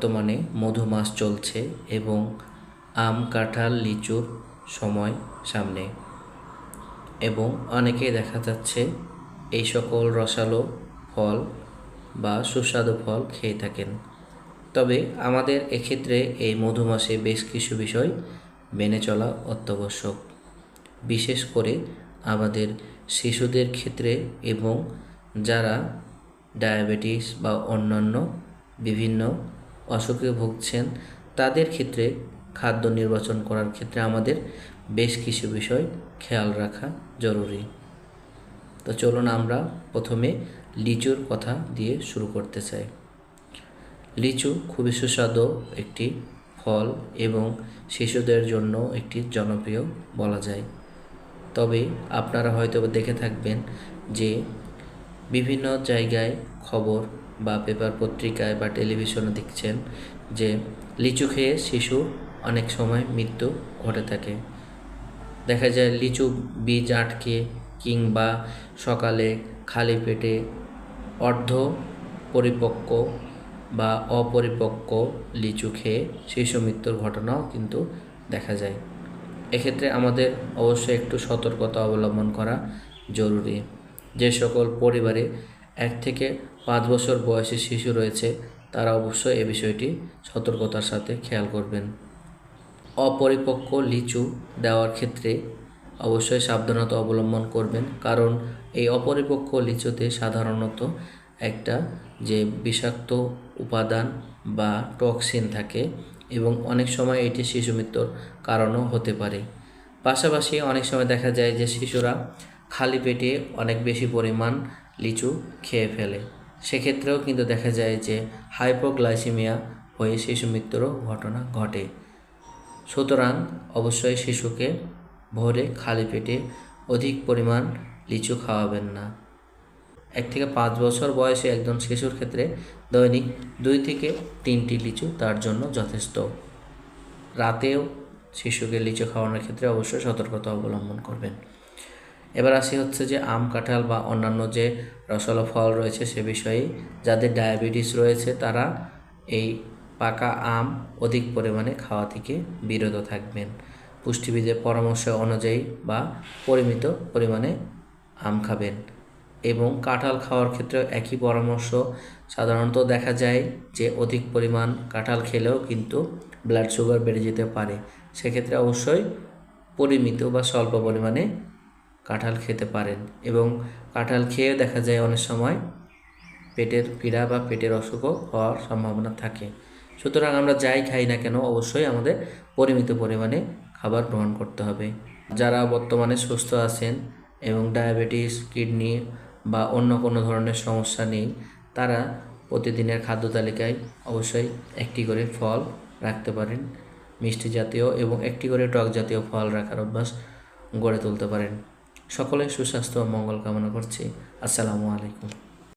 বর্তমানে মধু মাস চলছে এবং আম, কাঁঠাল, লিচুর সময় সামনে। এবং অনেকেই দেখা যাচ্ছে এই সকল রসালো ফল বা সুস্বাদু ফল খেয়ে থাকেন। তবে আমাদের এক্ষেত্রে এই মধু মাসে বেশ কিছু বিষয় মেনে চলা অত্যাবশ্যক। বিশেষ করে আমাদের শিশুদের ক্ষেত্রে এবং যারা ডায়াবেটিস বা অন্যান্য বিভিন্ন অসুখে ভুগছেন, তাদের ক্ষেত্রে খাদ্য নির্বাচন করার ক্ষেত্রে আমাদের বেশ কিছু বিষয় খেয়াল রাখা জরুরি। তো চলুন আমরা প্রথমে লিচুর কথা দিয়ে শুরু করতে চাই। লিচু খুবই সুস্বাদু একটি ফল এবং শিশুদের জন্য একটি জনপ্রিয় বলা যায়। তবে আপনারা হয়তো দেখে থাকবেন যে বিভিন্ন জায়গায় খবর বা পেপার পত্রিকায় বা টেলিভিশনে দেখছেন যে লিচু খেয়ে শিশু অনেক সময় মৃত্যু ঘটে থাকে। দেখা যায় লিচু বীজ আটকে কিংবা সকালে খালি পেটে অর্ধ পরিপক্ক বা অপরিপক্ক লিচু খেয়ে শিশু মৃত্যুর ঘটনাও কিন্তু দেখা যায়। এক্ষেত্রে আমাদের অবশ্যই একটু সতর্কতা অবলম্বন করা জরুরি। যে সকল পরিবারে এক থেকে পাঁচ বছর বয়সী শিশু রয়েছে, তারা অবশ্যই এ বিষয়টি সতর্কতার সাথে খেয়াল করবেন। অপরিপক্ক লিচু দেওয়ার ক্ষেত্রে অবশ্যই সাবধানতা অবলম্বন করবেন, কারণ এই অপরিপক্ক লিচুতে সাধারণত একটা যে বিষাক্ত উপাদান বা টক্সিন থাকে এবং অনেক সময় এটি শিশু মৃত্যুর কারণও হতে পারে। পাশাপাশি অনেক সময় দেখা যায় যে শিশুরা খালি পেটে অনেক বেশি পরিমাণ লিচু খেয়ে ফেলে। সেক্ষেত্রেও কিন্তু দেখা যায় যে হাইপোগ্লাইসিমিয়া হয়ে শিশু মৃত্যুরও ঘটনা ঘটে। সুতরাং অবশ্যই শিশুকে ভোরে খালি পেটে অধিক পরিমাণ লিচু খাওয়াবেন না। এক থেকে পাঁচ বছর বয়সে একজন শিশুর ক্ষেত্রে দৈনিক দুই থেকে তিনটি লিচু তার জন্য যথেষ্ট। রাতেও শিশুকে লিচু খাওয়ানোর ক্ষেত্রে অবশ্যই সতর্কতা অবলম্বন করবেন। এবার আসি হচ্ছে যে আম, কাঁঠাল বা অন্যান্য যে রসালো ফল রয়েছে সে বিষয়ে। যাদের ডায়াবেটিস রয়েছে, তারা এই পাকা আম অধিক পরিমাণে খাওয়া থেকে বিরত থাকবেন। পুষ্টিবিদের পরামর্শ অনুযায়ী বা পরিমিত পরিমাণে আম খাবেন। এবং কাঁঠাল খাওয়ার ক্ষেত্রে একই পরামর্শ। সাধারণত দেখা যায় যে অধিক পরিমাণ কাঁঠাল খেলেও কিন্তু ব্লাড সুগার বেড়ে যেতে পারে। সেক্ষেত্রে অবশ্যই পরিমিত বা স্বল্প পরিমাণে কাঁঠাল খেতে পারেন এবং কাঁঠাল খেয়ে দেখা যায় অনেক সময় পেটের পীড়া বা পেটের অসুখও হওয়ার সম্ভাবনা থাকে। সুতরাং আমরা যাই খাই না কেন অবশ্যই আমাদের পরিমিত পরিমাণে খাবার গ্রহণ করতে হবে। যারা বর্তমানে সুস্থ আছেন এবং ডায়াবেটিস, কিডনি বা অন্য কোনো ধরনের সমস্যা নেই, তারা প্রতিদিনের খাদ্য তালিকায় অবশ্যই একটি করে ফল রাখতে পারেন। মিষ্টি জাতীয় এবং একটি করে টক জাতীয় ফল রাখার অভ্যাস গড়ে তুলতে পারেন। সকলের সুস্বাস্থ্য ও মঙ্গল কামনা করছি। আসসালামু আলাইকুম।